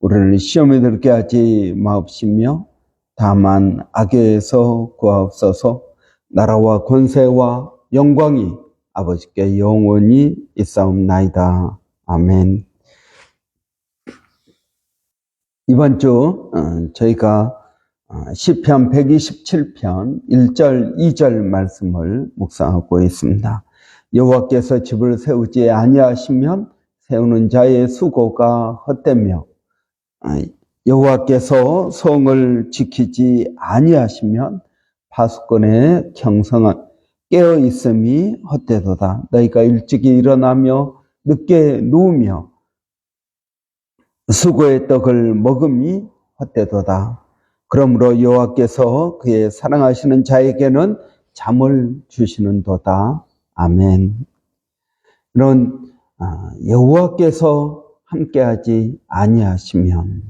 우리를 시험에 들게 하지 마옵시며 다만 악에서 구하옵소서 나라와 권세와 영광이 아버지께 영원히 있사옵나이다. 아멘. 이번 주 어, 저희가 어, 시편 127편 1절 2절 말씀을 묵상하고 있습니다. 여호와께서 집을 세우지 아니하시면 세우는 자의 수고가 헛되며 아, 여호와께서 성을 지키지 아니하시면 파수꾼의 경성은 깨어 있음이 헛되도다. 너희가 일찍이 일어나며 늦게 누우며 수고의 떡을 먹음이 헛되도다. 그러므로 여호와께서 그의 사랑하시는 자에게는 잠을 주시는도다. 아멘. 이런 아, 여호와께서 함께하지 아니하시면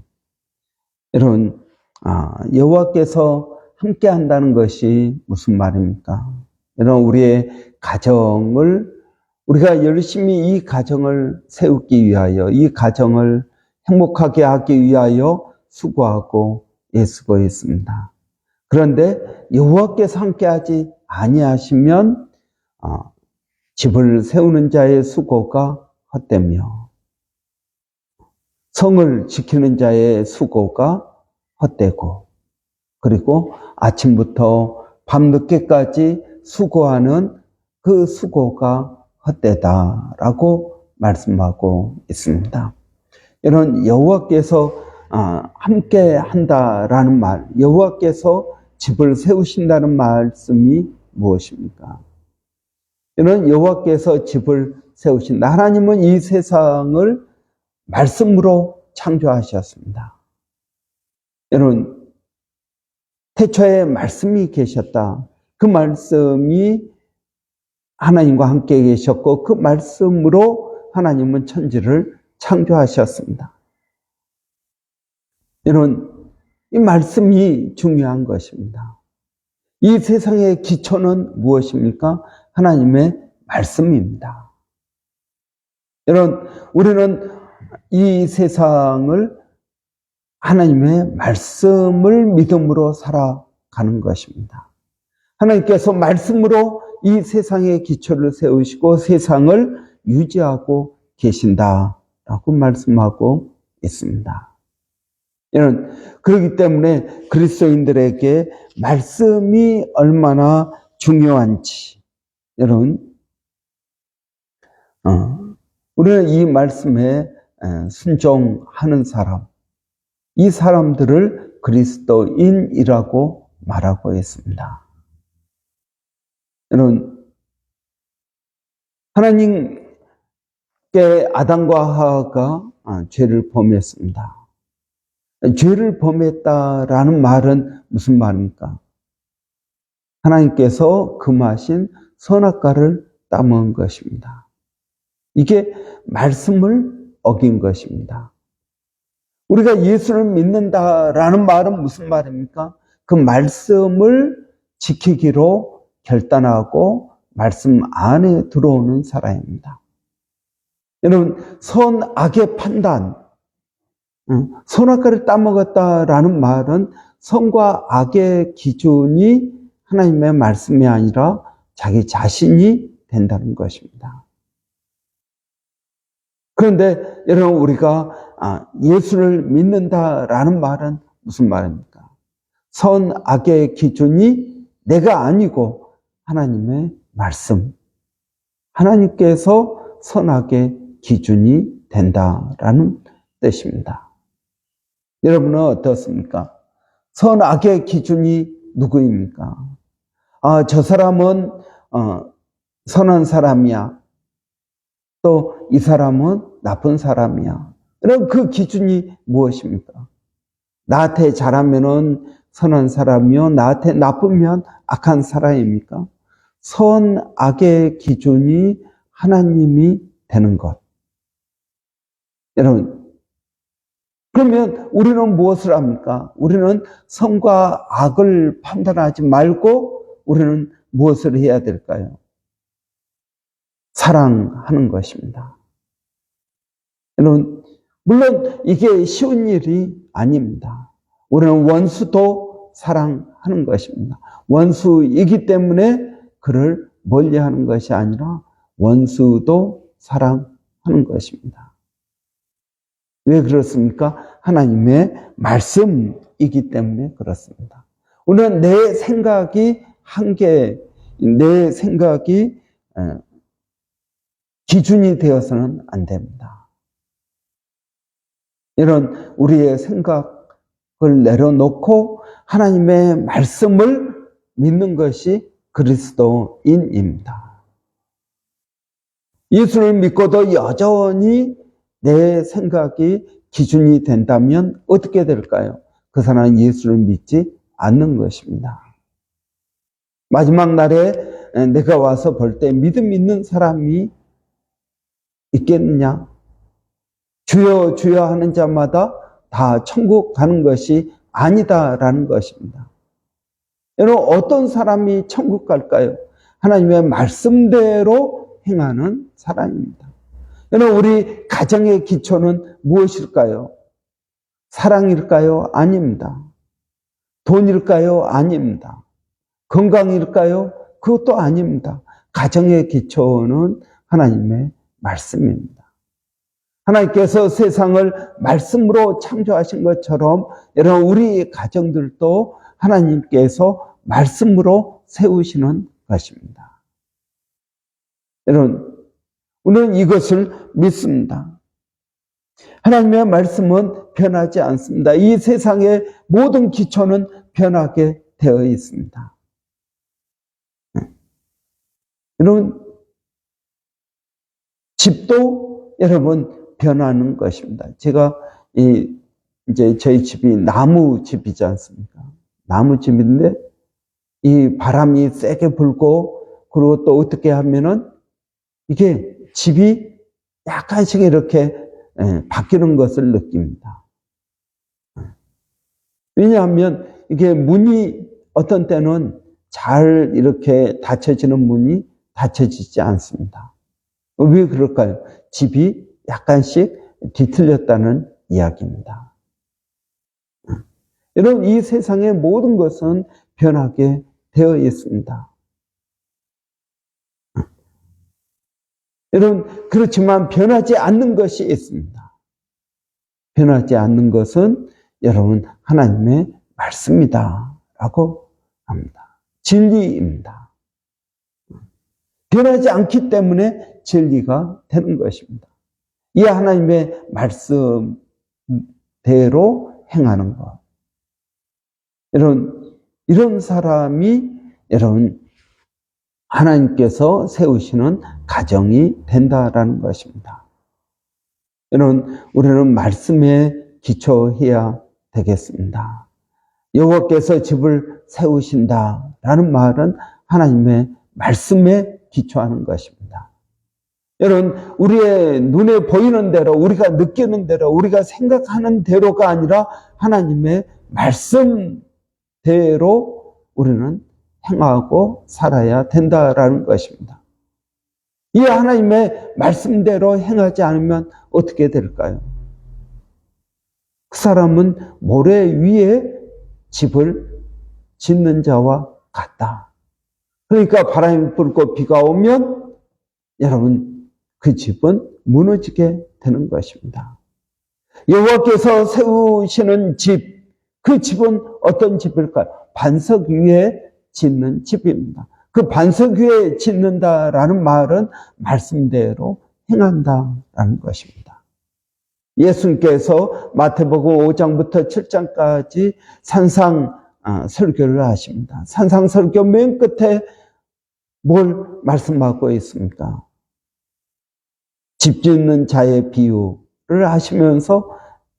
여러분 아, 여호와께서 함께한다는 것이 무슨 말입니까? 여러분 우리의 가정을 우리가 열심히 이 가정을 세우기 위하여 이 가정을 행복하게 하기 위하여 수고하고 애쓰고 있습니다. 그런데 여호와께서 함께하지 아니하시면 어, 집을 세우는 자의 수고가 헛되며 성을 지키는 자의 수고가 헛되고 그리고 아침부터 밤늦게까지 수고하는 그 수고가 헛되다라고 말씀하고 있습니다. 이런 여호와께서 아, 함께 한다라는 말, 여호와께서 집을 세우신다는 말씀이 무엇입니까? 이런 여호와께서 집을 세우신다. 하나님은 이 세상을 말씀으로 창조하셨습니다. 여러분, 태초에 말씀이 계셨다. 그 말씀이 하나님과 함께 계셨고 그 말씀으로 하나님은 천지를 창조하셨습니다. 여러분, 이 말씀이 중요한 것입니다. 이 세상의 기초는 무엇입니까? 하나님의 말씀입니다. 여러분, 우리는 이 세상을 하나님의 말씀을 믿음으로 살아가는 것입니다. 하나님께서 말씀으로 이 세상의 기초를 세우시고 세상을 유지하고 계신다라고 말씀하고 있습니다. 여러분, 그렇기 때문에 그리스도인들에게 말씀이 얼마나 중요한지, 여러분, 어, 우리는 이 말씀에 순종하는 사람, 이 사람들을 그리스도인이라고 말하고 있습니다. 여러분, 하나님께 아담과 하하가 죄를 범했습니다. 죄를 범했다라는 말은 무슨 말입니까? 하나님께서 금하신 선악과를 따먹은 것입니다. 이게 말씀을 어긴 것입니다. 우리가 예수를 믿는다라는 말은 무슨 말입니까? 그 말씀을 지키기로 결단하고 말씀 안에 들어오는 사람입니다. 여러분, 선악의 판단, 선악과를 따먹었다라는 말은 선과 악의 기준이 하나님의 말씀이 아니라 자기 자신이 된다는 것입니다. 그런데 여러분 우리가 예수를 믿는다라는 말은 무슨 말입니까? 선악의 기준이 내가 아니고 하나님의 말씀. 하나님께서 선악의 기준이 된다라는 뜻입니다. 여러분은 어떻습니까? 선악의 기준이 누구입니까? 아, 저 사람은 어, 선한 사람이야. 또 이 사람은 나쁜 사람이야. 그럼 그 기준이 무엇입니까? 나한테 잘하면은 선한 사람이요. 나한테 나쁘면 악한 사람입니까? 선, 악의 기준이 하나님이 되는 것. 여러분, 그러면 우리는 무엇을 합니까? 우리는 선과 악을 판단하지 말고 우리는 무엇을 해야 될까요? 사랑하는 것입니다. 여러분, 물론 이게 쉬운 일이 아닙니다. 우리는 원수도 사랑하는 것입니다. 원수이기 때문에 그를 멀리 하는 것이 아니라 원수도 사랑하는 것입니다. 왜 그렇습니까? 하나님의 말씀이기 때문에 그렇습니다. 우리는 내 생각이 한계, 내 생각이 기준이 되어서는 안 됩니다. 이런 우리의 생각을 내려놓고 하나님의 말씀을 믿는 것이 그리스도인입니다. 예수를 믿고도 여전히 내 생각이 기준이 된다면 어떻게 될까요? 그 사람은 예수를 믿지 않는 것입니다. 마지막 날에 내가 와서 볼 때 믿음 있는 사람이 있겠느냐? 주여 주여 하는 자마다 다 천국 가는 것이 아니다라는 것입니다. 여러분 어떤 사람이 천국 갈까요? 하나님의 말씀대로 행하는 사람입니다. 여러분 우리 가정의 기초는 무엇일까요? 사랑일까요? 아닙니다. 돈일까요? 아닙니다. 건강일까요? 그것도 아닙니다. 가정의 기초는 하나님의 말씀입니다. 하나님께서 세상을 말씀으로 창조하신 것처럼 여러분 우리 가정들도 하나님께서 말씀으로 세우시는 것입니다. 여러분 우리는 이것을 믿습니다. 하나님의 말씀은 변하지 않습니다. 이 세상의 모든 기초는 변하게 되어 있습니다. 여러분 집도 여러분 변하는 것입니다. 제가 이 이제 저희 집이 나무 집이지 않습니까? 나무 집인데 이 바람이 세게 불고 그리고 또 어떻게 하면은 이게 집이 약간씩 이렇게 바뀌는 것을 느낍니다. 왜냐하면 이게 문이 어떤 때는 잘 이렇게 닫혀지는 문이 닫혀지지 않습니다. 왜 그럴까요? 집이 약간씩 뒤틀렸다는 이야기입니다. 여러분, 이 세상의 모든 것은 변하게 되어 있습니다. 여러분, 그렇지만 변하지 않는 것이 있습니다. 변하지 않는 것은 여러분, 하나님의 말씀이다. 라고 합니다. 진리입니다. 변하지 않기 때문에 진리가 되는 것입니다. 이 하나님의 말씀대로 행하는 것. 여러분, 이런 사람이 여러분, 하나님께서 세우시는 가정이 된다라는 것입니다. 여러분, 우리는 말씀에 기초해야 되겠습니다. 여호와께서 집을 세우신다라는 말은 하나님의 말씀에 기초하는 것입니다. 여러분, 우리의 눈에 보이는 대로, 우리가 느끼는 대로, 우리가 생각하는 대로가 아니라 하나님의 말씀대로 우리는 행하고 살아야 된다라는 것입니다. 이 하나님의 말씀대로 행하지 않으면 어떻게 될까요? 그 사람은 모래 위에 집을 짓는 자와 같다. 그러니까 바람이 불고 비가 오면 여러분 그 집은 무너지게 되는 것입니다. 여호와께서 세우시는 집, 그 집은 어떤 집일까요? 반석 위에 짓는 집입니다. 그 반석 위에 짓는다라는 말은 말씀대로 행한다라는 것입니다. 예수님께서 마태복음 5장부터 7장까지 산상 아, 설교를 하십니다. 산상 설교 맨 끝에 뭘 말씀하고 있습니까? 집 짓는 자의 비유를 하시면서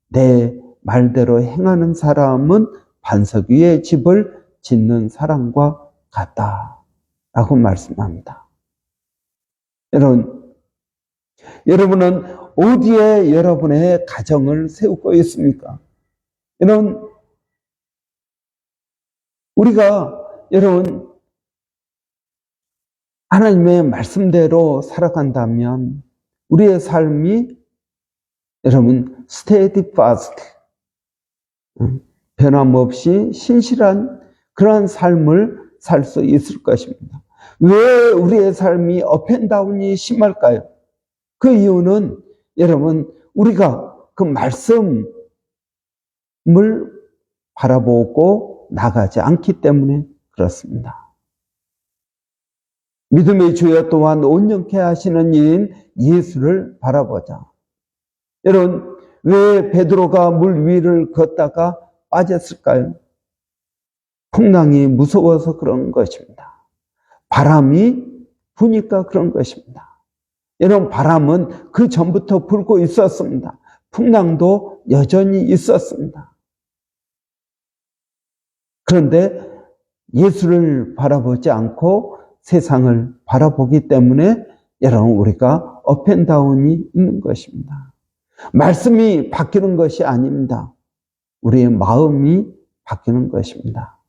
내 말대로 행하는 사람은 반석 위에 집을 짓는 사람과 같다 라고 말씀합니다. 여러분, 여러분은 어디에 여러분의 가정을 세우고 있습니까? 여러분, 우리가 여러분 하나님의 말씀대로 살아간다면 우리의 삶이 여러분 스테디 파스트 변함없이 신실한 그러한 삶을 살 수 있을 것입니다. 왜 우리의 삶이 업앤다운이 심할까요? 그 이유는 여러분 우리가 그 말씀을 바라보고 나가지 않기 때문에 그렇습니다. 믿음의 주여 또한 온전케 하시는 이인 예수를 바라보자. 여러분, 왜 베드로가 물 위를 걷다가 빠졌을까요? 풍랑이 무서워서 그런 것입니다. 바람이 부니까 그런 것입니다. 여러분, 바람은 그 전부터 불고 있었습니다. 풍랑도 여전히 있었습니다. 그런데 예수를 바라보지 않고 세상을 바라보기 때문에 여러분 우리가 업앤다운이 있는 것입니다. 말씀이 바뀌는 것이 아닙니다. 우리의 마음이 바뀌는 것입니다.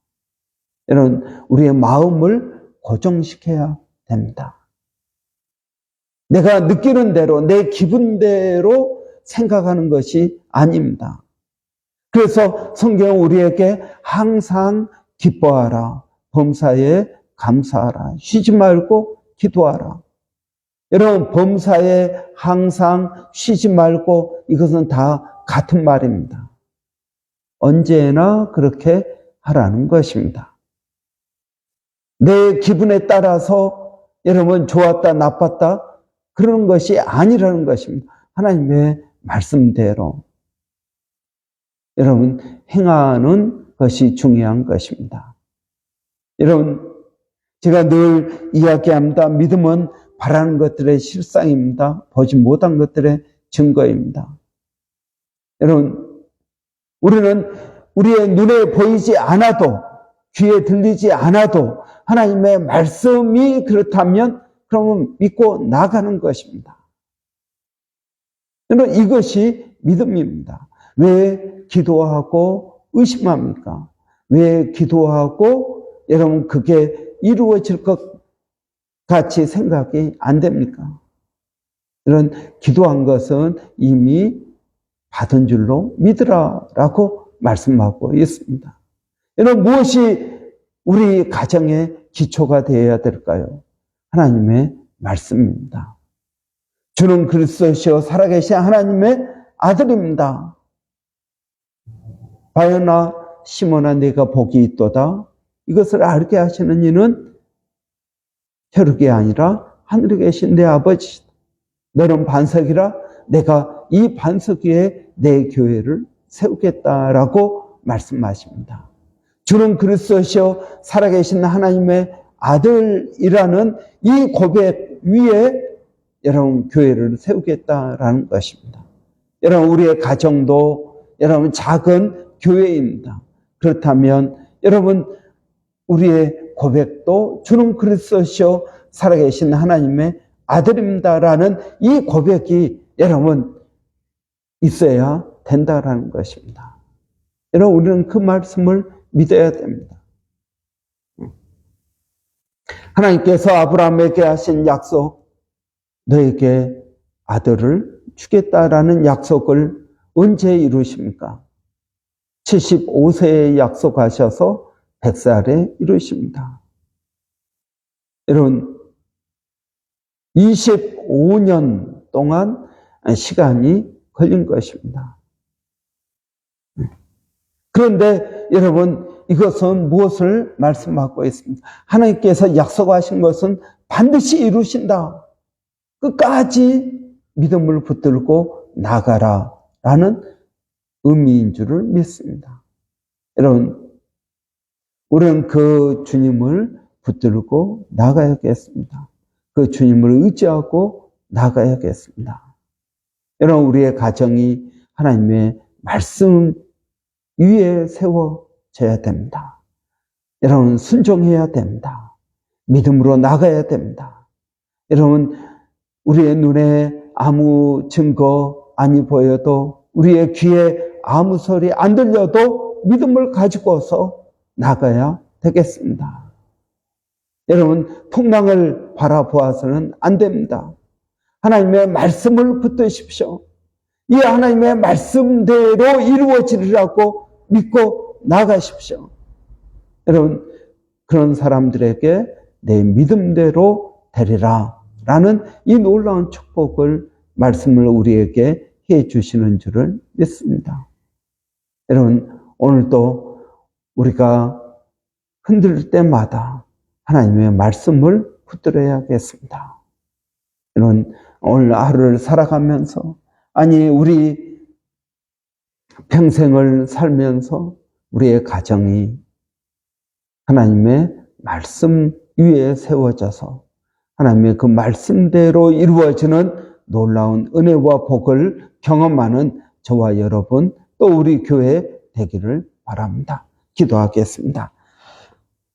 여러분 우리의 마음을 고정시켜야 됩니다. 내가 느끼는 대로 내 기분대로 생각하는 것이 아닙니다. 그래서 성경은 우리에게 항상 기뻐하라. 범사에 감사하라. 쉬지 말고 기도하라. 여러분, 범사에 항상 쉬지 말고 이것은 다 같은 말입니다. 언제나 그렇게 하라는 것입니다. 내 기분에 따라서 여러분 좋았다, 나빴다, 그러는 것이 아니라는 것입니다. 하나님의 말씀대로. 여러분, 행하는 것이 중요한 것입니다. 여러분, 제가 늘 이야기합니다. 믿음은 바라는 것들의 실상입니다. 보지 못한 것들의 증거입니다. 여러분, 우리는 우리의 눈에 보이지 않아도, 귀에 들리지 않아도 하나님의 말씀이 그렇다면 그러면 믿고 나가는 것입니다. 여러분, 이것이 믿음입니다. 왜 기도하고 의심합니까? 왜 기도하고 여러분 그게 이루어질 것 같이 생각이 안 됩니까? 이런 기도한 것은 이미 받은 줄로 믿으라라고 말씀하고 있습니다. 이런 무엇이 우리 가정의 기초가 되어야 될까요? 하나님의 말씀입니다. 주는 그리스도시요 살아계신 하나님의 아들입니다. 바요나 시몬아 내가 복이 있도다. 이것을 알게 하시는 이는 혈육이 아니라 하늘에 계신 내 아버지. 너는 반석이라 내가 이 반석 위에 내 교회를 세우겠다라고 말씀하십니다. 주는 그리스도시요 살아계신 하나님의 아들이라는 이 고백 위에 여러분 교회를 세우겠다라는 것입니다. 여러분 우리의 가정도 여러분 작은 교회입니다. 그렇다면 여러분 우리의 고백도 주는 그리스도시요 살아계신 하나님의 아들입니다라는 이 고백이 여러분 있어야 된다라는 것입니다. 여러분 우리는 그 말씀을 믿어야 됩니다. 하나님께서 아브라함에게 하신 약속, 너에게 아들을 주겠다라는 약속을 언제 이루십니까? 75세에 약속하셔서 100살에 이루십니다. 여러분, 25년 동안 시간이 걸린 것입니다. 그런데 여러분, 이것은 무엇을 말씀하고 있습니다? 하나님께서 약속하신 것은 반드시 이루신다. 끝까지 믿음을 붙들고 나가라. 라는 의미인 줄을 믿습니다. 여러분, 우리는 그 주님을 붙들고 나가야겠습니다. 그 주님을 의지하고 나가야겠습니다. 여러분, 우리의 가정이 하나님의 말씀 위에 세워져야 됩니다. 여러분, 순종해야 됩니다. 믿음으로 나가야 됩니다. 여러분, 우리의 눈에 아무 증거 아니 보여도, 우리의 귀에 아무 소리 안 들려도 믿음을 가지고서 나가야 되겠습니다. 여러분, 풍랑을 바라보아서는 안 됩니다. 하나님의 말씀을 붙드십시오. 이 하나님의 말씀대로 이루어지리라고 믿고 나가십시오. 여러분, 그런 사람들에게 내 믿음대로 되리라. 라는 이 놀라운 축복을, 말씀을 우리에게 해 주시는 줄을 믿습니다. 여러분, 오늘도 우리가 흔들 때마다 하나님의 말씀을 붙들어야겠습니다. 여러분, 오늘 하루를 살아가면서, 아니, 우리 평생을 살면서 우리의 가정이 하나님의 말씀 위에 세워져서 하나님의 그 말씀대로 이루어지는 놀라운 은혜와 복을 경험하는 저와 여러분 또 우리 교회 되기를 바랍니다. 기도하겠습니다.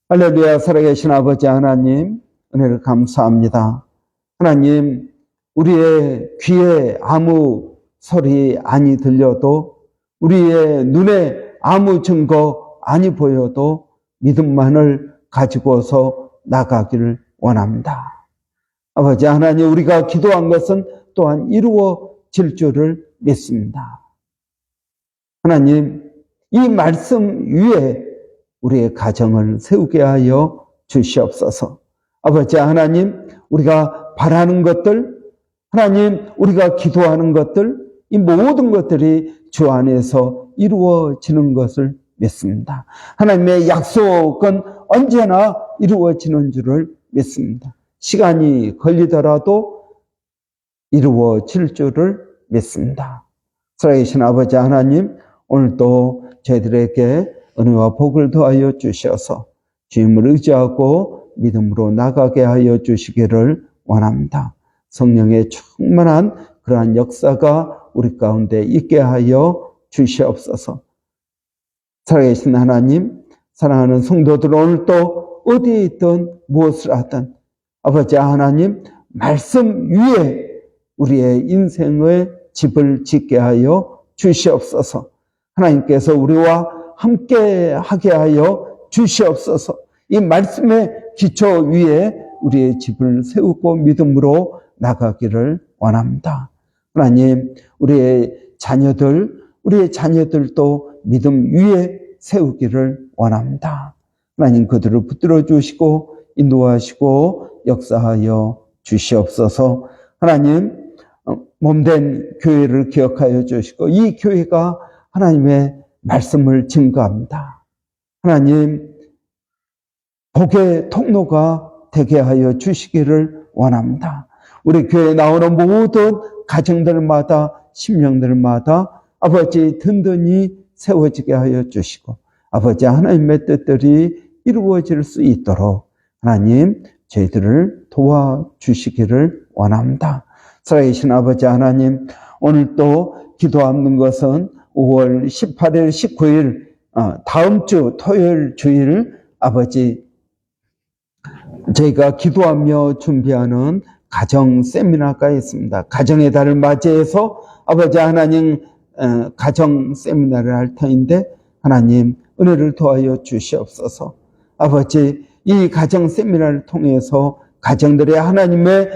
할렐루야 살아계신 아버지 하나님 은혜를 감사합니다. 하나님 우리의 귀에 아무 소리 아니 들려도 우리의 눈에 아무 증거 아니 보여도 믿음만을 가지고서 나가기를 원합니다. 아버지 하나님 우리가 기도한 것은 또한 이루어질 줄을 믿습니다. 하나님 이 말씀 위에 우리의 가정을 세우게 하여 주시옵소서. 아버지 하나님 우리가 바라는 것들 하나님 우리가 기도하는 것들 이 모든 것들이 주 안에서 이루어지는 것을 믿습니다. 하나님의 약속은 언제나 이루어지는 줄을 믿습니다. 시간이 걸리더라도 이루어질 줄을 믿습니다. 살아계신 아버지 하나님, 오늘도 저희들에게 은혜와 복을 더하여 주셔서 주임을 의지하고 믿음으로 나가게 하여 주시기를 원합니다. 성령의 충만한 그러한 역사가 우리 가운데 있게 하여 주시옵소서. 살아계신 하나님, 사랑하는 성도들 오늘 또 어디에 있든 무엇을 하든 아버지 하나님 말씀 위에 우리의 인생의 집을 짓게 하여 주시옵소서. 하나님께서 우리와 함께 하게 하여 주시옵소서. 이 말씀의 기초 위에 우리의 집을 세우고 믿음으로 나가기를 원합니다. 하나님, 우리의 자녀들, 우리의 자녀들도 믿음 위에 세우기를 원합니다. 하나님 그들을 붙들어 주시고 인도하시고 역사하여 주시옵소서. 하나님 어, 몸된 교회를 기억하여 주시고 이 교회가 하나님의 말씀을 증거합니다. 하나님 복의 통로가 되게 하여 주시기를 원합니다. 우리 교회에 나오는 모든 가정들마다 심령들마다 아버지 든든히 세워지게 하여 주시고 아버지 하나님의 뜻들이 이루어질 수 있도록 하나님 저희들을 도와주시기를 원합니다. 살아계신 아버지 하나님 오늘 또 기도하는 것은 5월 18일, 19일 어, 다음 주 토요일 주일 아버지 저희가 기도하며 준비하는 가정 세미나가 있습니다. 가정의 달을 맞이해서 아버지 하나님 어, 가정 세미나를 할 터인데 하나님 은혜를 도하여 주시옵소서. 아버지 이 가정 세미나를 통해서 가정들의 하나님의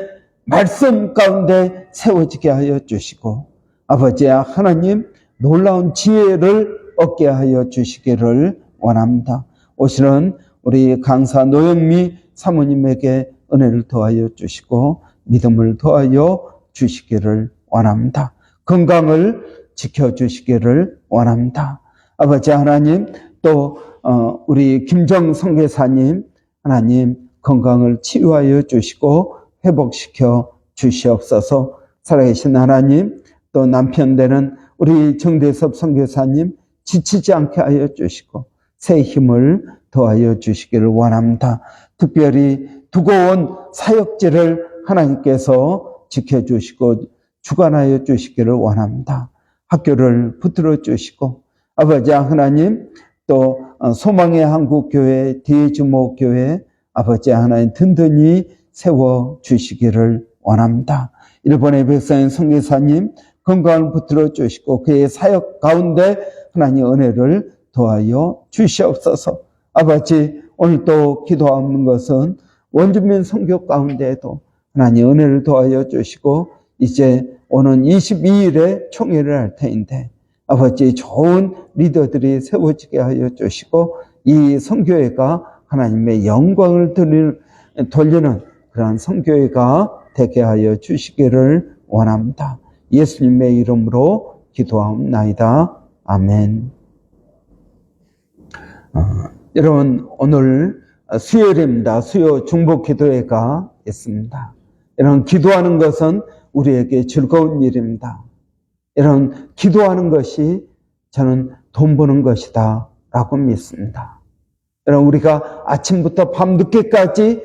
말씀 가운데 세워지게 하여 주시고 아버지 하나님 놀라운 지혜를 얻게 하여 주시기를 원합니다. 오시는 우리 강사 노영미 사모님에게 은혜를 더하여 주시고 믿음을 더하여 주시기를 원합니다. 건강을 지켜주시기를 원합니다. 아버지 하나님 또 어, 우리 김정 성교사님 하나님 건강을 치유하여 주시고 회복시켜 주시옵소서 살아계신 하나님 또 남편 되는 우리 정대섭 선교사님 지치지 않게 하여 주시고 새 힘을 더하여 주시기를 원합니다. 특별히 두고 온 사역지를 하나님께서 지켜주시고 주관하여 주시기를 원합니다. 학교를 붙들어 주시고 아버지 하나님 또 어, 소망의 한국교회 대주목교회 아버지 하나님 든든히 세워 주시기를 원합니다. 일본의 백성인 성교사님 건강을 붙들어 주시고 그의 사역 가운데 하나님 은혜를 도하여 주시옵소서. 아버지 오늘 또 기도하는 것은 원주민 선교 가운데에도 하나님 은혜를 도하여 주시고 이제 오는 22일에 총회를 할 터인데 아버지 좋은 리더들이 세워지게 하여 주시고 이 성교회가 하나님의 영광을 돌리는 그러한 성교회가 되게 하여 주시기를 원합니다. 예수님의 이름으로 기도하옵나이다. 아멘. 어, 여러분 오늘 수요일입니다. 수요 중복 기도회가 있습니다. 여러분 기도하는 것은 우리에게 즐거운 일입니다. 여러분 기도하는 것이 저는 돈 버는 것이다 라고 믿습니다. 여러분 우리가 아침부터 밤늦게까지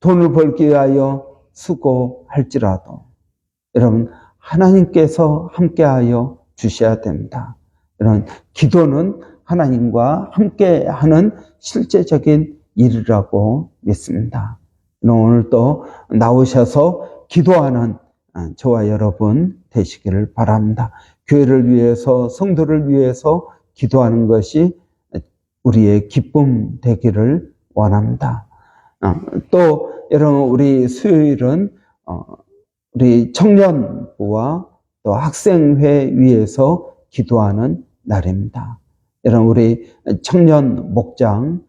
돈을 벌기 위하여 수고할지라도 여러분 하나님께서 함께하여 주셔야 됩니다. 여러분 기도는 하나님과 함께하는 실제적인 일이라고 믿습니다. 오늘 또 나오셔서 기도하는 저와 여러분 되시기를 바랍니다. 교회를 위해서 성도를 위해서 기도하는 것이 우리의 기쁨 되기를 원합니다. 어, 또 여러분 우리 수요일은 어, 우리 청년부와 또 학생회 위해서 기도하는 날입니다. 여러분 우리 청년 목장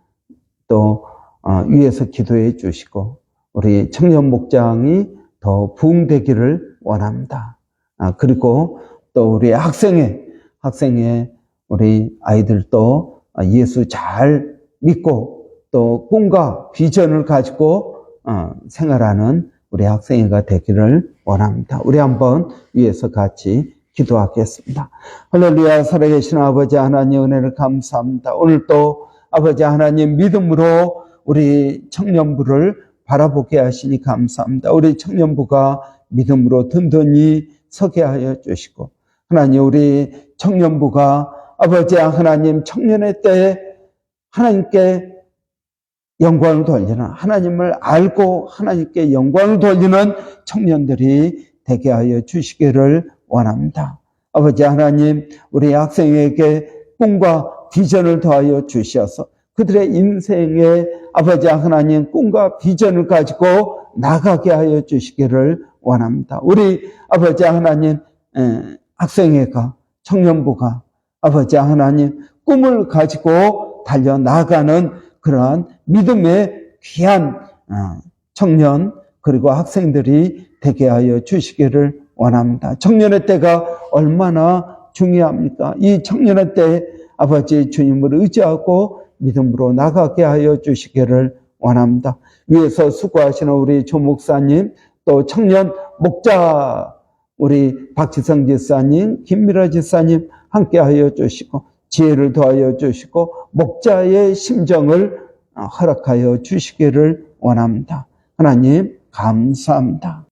또 어, 위에서 기도해 주시고 우리 청년 목장이 더 부흥되기를 원합니다. 아, 그리고 또 우리 학생회 학생회 우리 아이들도 예수 잘 믿고 또 꿈과 비전을 가지고 어, 생활하는 우리 학생회가 되기를 원합니다. 우리 한번 위에서 같이 기도하겠습니다. 할렐루야 살아계신 아버지 하나님 은혜를 감사합니다. 오늘 또 아버지 하나님 믿음으로 우리 청년부를 바라보게 하시니 감사합니다. 우리 청년부가 믿음으로 든든히 서게 하여 주시고 하나님 우리 청년부가 아버지 하나님 청년의 때에 하나님께 영광을 돌리는 하나님을 알고 하나님께 영광을 돌리는 청년들이 되게 하여 주시기를 원합니다. 아버지 하나님 우리 학생에게 꿈과 비전을 더하여 주셔서 그들의 인생에 아버지 하나님 꿈과 비전을 가지고 나가게 하여 주시기를 원합니다. 우리 아버지 하나님 학생회가 청년부가 아버지 하나님 꿈을 가지고 달려 나가는 그러한 믿음의 귀한 어, 청년 그리고 학생들이 되게 하여 주시기를 원합니다. 청년의 때가 얼마나 중요합니까? 이 청년의 때 아버지 주님을 의지하고 믿음으로 나가게 하여 주시기를 원합니다. 위에서 수고하시는 우리 조 목사님, 또 청년 목자 우리 박지성 지사님, 김미라 지사님 함께 하여 주시고 지혜를 더하여 주시고 목자의 심정을 허락하여 주시기를 원합니다. 하나님 감사합니다.